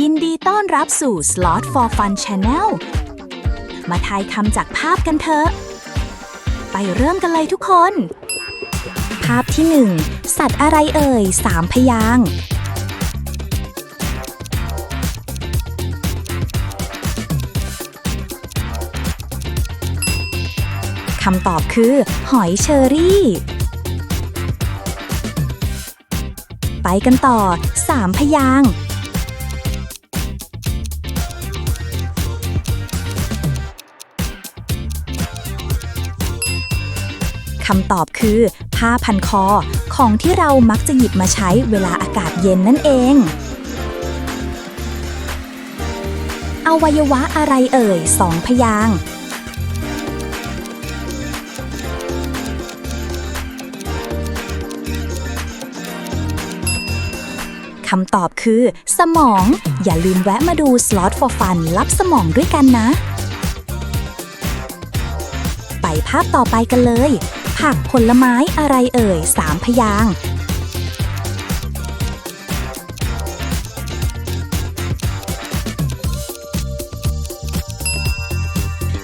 ยินดีต้อนรับสู่ Slot for Fun Channel มาทายคำจากภาพกันเถอะ ไปเริ่มกันเลยทุกคน ภาพที่1สัตว์อะไรเอ่ยสามพยางคำตอบคือ หอยเชอรี่ ไปกันต่อ3พยาง คำตอบคือผ้าพันคอของที่เรามักจะหยิบมาใช้เวลาอากาศเย็นนั่นเอง อวัยวะอะไรเอ่ยสองพยางค์คำตอบคือ สมอง อย่าลืมแวะมาดู Slot for Fun รับสมองด้วยกันนะ ไปภาพต่อไปกันเลย ผักผลไม้อะไรเอ่ยสามพยาง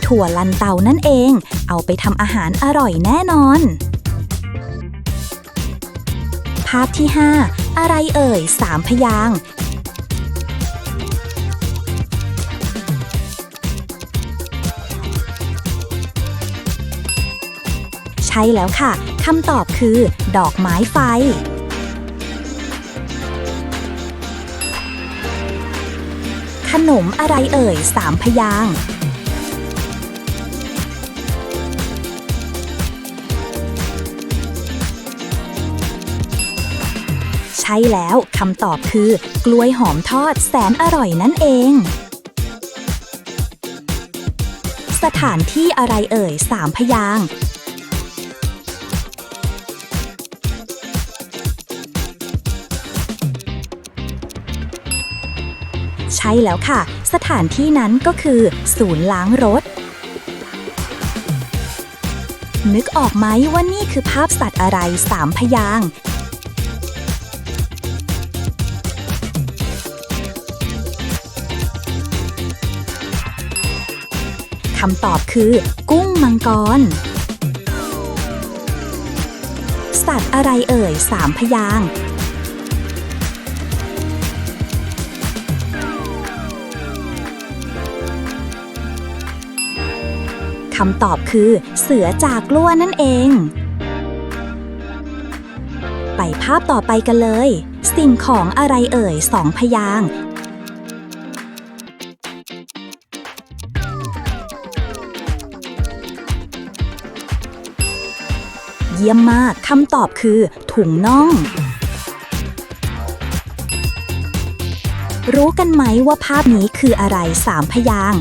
ถั่วลันเตานั่นเอง เอาไปทำอาหารอร่อยแน่นอน ภาพที่ 5 อะไรเอ่ยสามพยาง ใช่แล้วค่ะคำตอบคือ ดอกไม้ไฟขนมอะไรเอ่ยสามพยางใช่แล้วคำตอบคือ กล้วยหอมทอดแสนอร่อยนั่นเอง สถานที่อะไรเอ่ยสามพยาง ใช่แล้วค่ะ สถานที่นั้นก็คือ ศูนย์ล้างรถ นึกออกไหมว่านี่คือภาพสัตว์อะไรสามพยางค์คำตอบคือ กุ้งมังกร สัตว์อะไรเอ่ยสามพยางำตอบคือเสือจากกลัวนั่นเอง ไปภาพต่อไปกันเลย สิ่งของอะไรเอ่ยสองพยางเยี่ยมมากคำตอบคือ ถุงน่อง รู้กันไหมว่าภาพนี้คืออะไรสามพยาง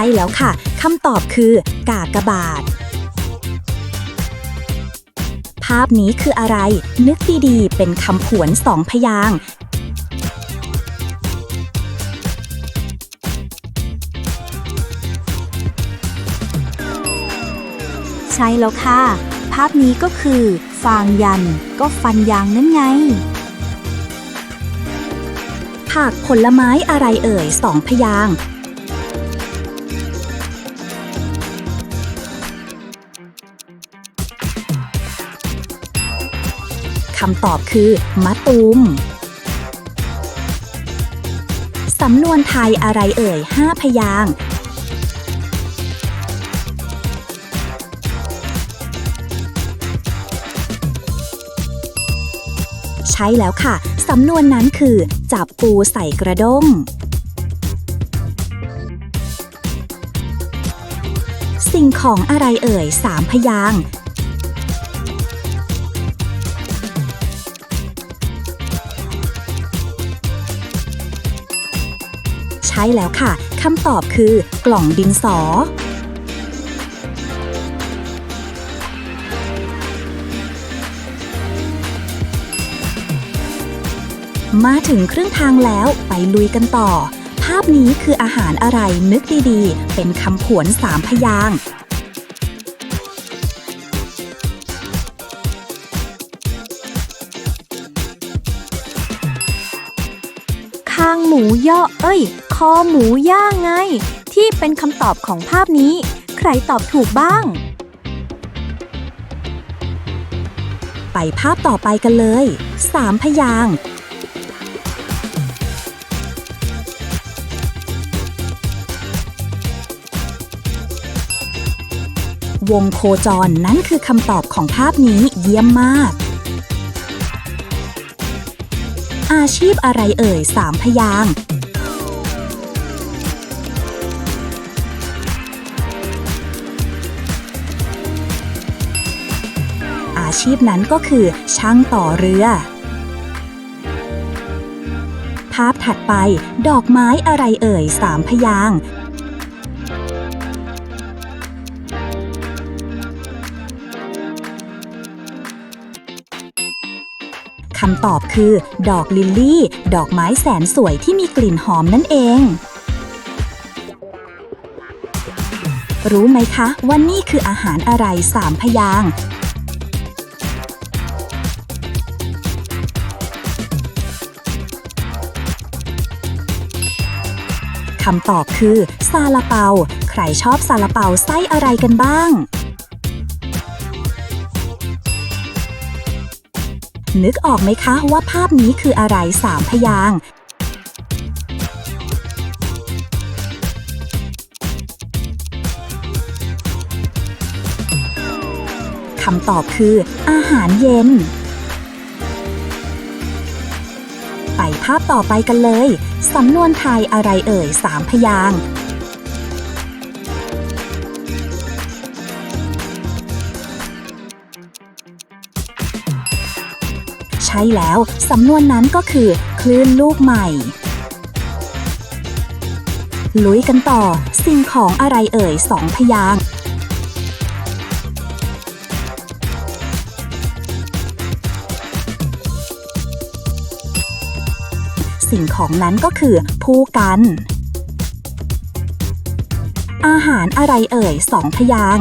ช่แล้วค่ะคำตอบคือกากบาท ภาพนี้คืออะไร นึกดีๆ เป็นคำผวนสองพยางใช่แล้วค่ะ ภาพนี้ก็คือ ฟางยัน ก็ฟันยางนั่นไง ผักผลไม้อะไรเอ่ยสองพยาง คำตอบคือมะตูม สำนวนไทยอะไรเอ่ยห้าพยางใช่แล้วค่ะ สำนวนนั้นคือ จับปูใส่กระด้ง สิ่งของอะไรเอ่ยสามพยาง ช่แล้วค่ะคำตอบคือกล่องดินสอมาถึงครึ่งทางแล้วไปลุยกันต่อ ภาพนี้คืออาหารอะไรนึกดีๆ เป็นคำผวนสามพยางางหมูย่อ เอ้ย คอหมูย่างไง ที่เป็นคำตอบของภาพนี้ ใครตอบถูกบ้าง ไปภาพต่อไปกันเลย สามพยางวงโคจรนั่นคือคำตอบของภาพนี้เยี่ยมมาก อาชีพอะไรเอ่ยสามพยางอาชีพนั้นก็คือ ช่างต่อเรือ ภาพถัดไป ดอกไม้อะไรเอ่ยสามพยาง คำตอบคือ ดอกลิลลี่ ดอกไม้แสนสวยที่มีกลิ่นหอมนั่นเอง รู้ไหมคะว่านี่คืออาหารอะไรสามพยางค์คำตอบคือซาลาเปา ใครชอบซาลาเปาไส้อะไรกันบ้าง นึกออกไหมคะว่าภาพนี้คืออะไรสามพยางคำตอบคืออาหารเย็น ไปภาพต่อไปกันเลย สำนวนไทยอะไรเอ่ยสามพยาง ใช่แล้ว สำนวนนั้นก็คือ คลื่นลูกใหม่ ลุยกันต่อ สิ่งของอะไรเอ่ยสองพยางสิ่งของนั้นก็คือผู้กัน อาหารอะไรเอ่ยสองพยาง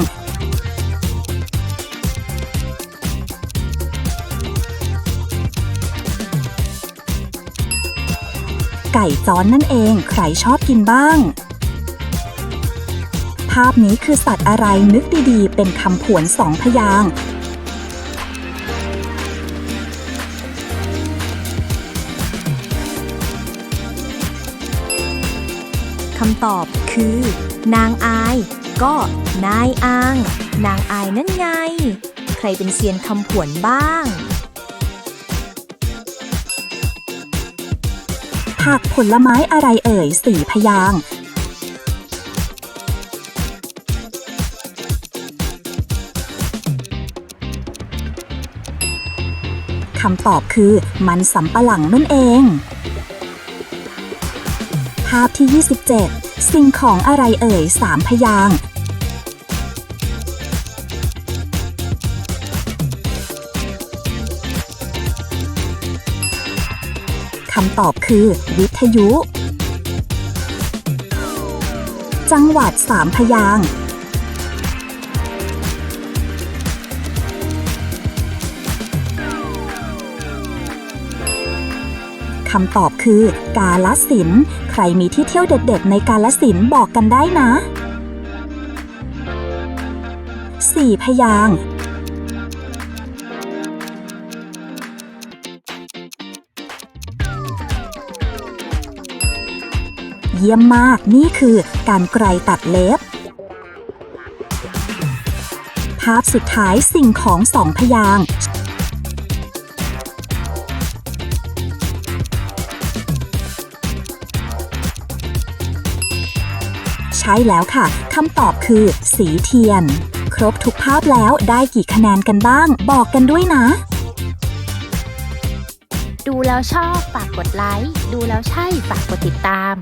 ไก่จ้อนนั่นเองใครชอบกินบ้าง ภาพนี้คือสัตว์อะไรนึกดีๆ เป็นคำผวนสองพยางค์คำตอบคือ นางอาย ก็นายอาง นางอายนั่นไง ใครเป็นเซียนคำผวนบ้าง ผักผลไม้อะไรเอ่ยสีพยางค์คำตอบคือมันสำปะหลังนั่นเอง ภาพที่ 27 สิ่งของอะไรเอ่ยสามพยางำตอบคือ วิทยุ จังหวัดสามพยางคำตอบคือ กาลสิน ใครมีที่เที่ยวเด็ดๆ ในกาลสินบอกกันได้นะสี่พยาง เยี่ยมมาก นี่คือการไกรตัดเล็บ ภาพสุดท้ายสิ่งของสองพยางใช่แล้วค่ะคำตอบคือ สีเทียน ครบทุกภาพแล้วได้กี่คะแนนกันบ้าง บอกกันด้วยนะ ดูแล้วชอบฝากกดไลค์ ดูแล้วใช่ฝากกดติดตาม